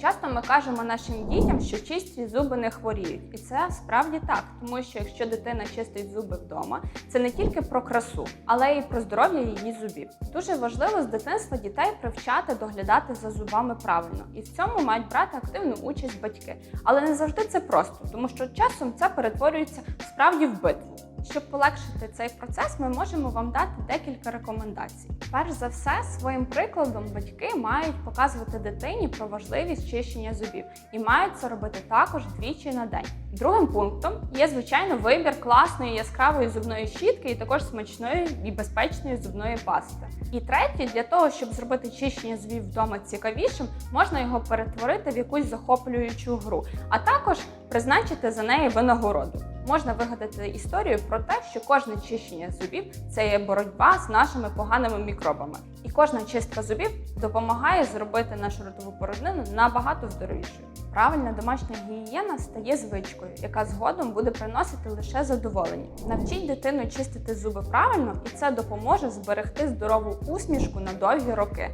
Часто ми кажемо нашим дітям, що чисті зуби не хворіють, і це справді так, тому що якщо дитина чистить зуби вдома, це не тільки про красу, але й про здоров'я її зубів. Дуже важливо з дитинства дітей привчати доглядати за зубами правильно, і в цьому мають брати активну участь батьки. Але не завжди це просто, тому що часом це перетворюється справді в битву. Щоб полегшити цей процес, ми можемо вам дати декілька рекомендацій. Перш за все, своїм прикладом батьки мають показувати дитині про важливість чищення зубів і мають це робити також двічі на день. Другим пунктом є звичайно вибір класної яскравої зубної щітки і також смачної і безпечної зубної пасти. І третє, для того, щоб зробити чищення зубів вдома цікавішим, можна його перетворити в якусь захоплюючу гру, а також призначити за неї винагороду. Можна вигадати історію про те, що кожне чищення зубів це є боротьба з нашими поганими мікробами, і кожна чистка зубів допомагає зробити нашу ротову порожнину набагато здоровішою. Правильна домашня гігієна стає звичкою, яка згодом буде приносити лише задоволення. Навчіть дитину чистити зуби правильно, і це допоможе зберегти здорову усмішку на довгі роки.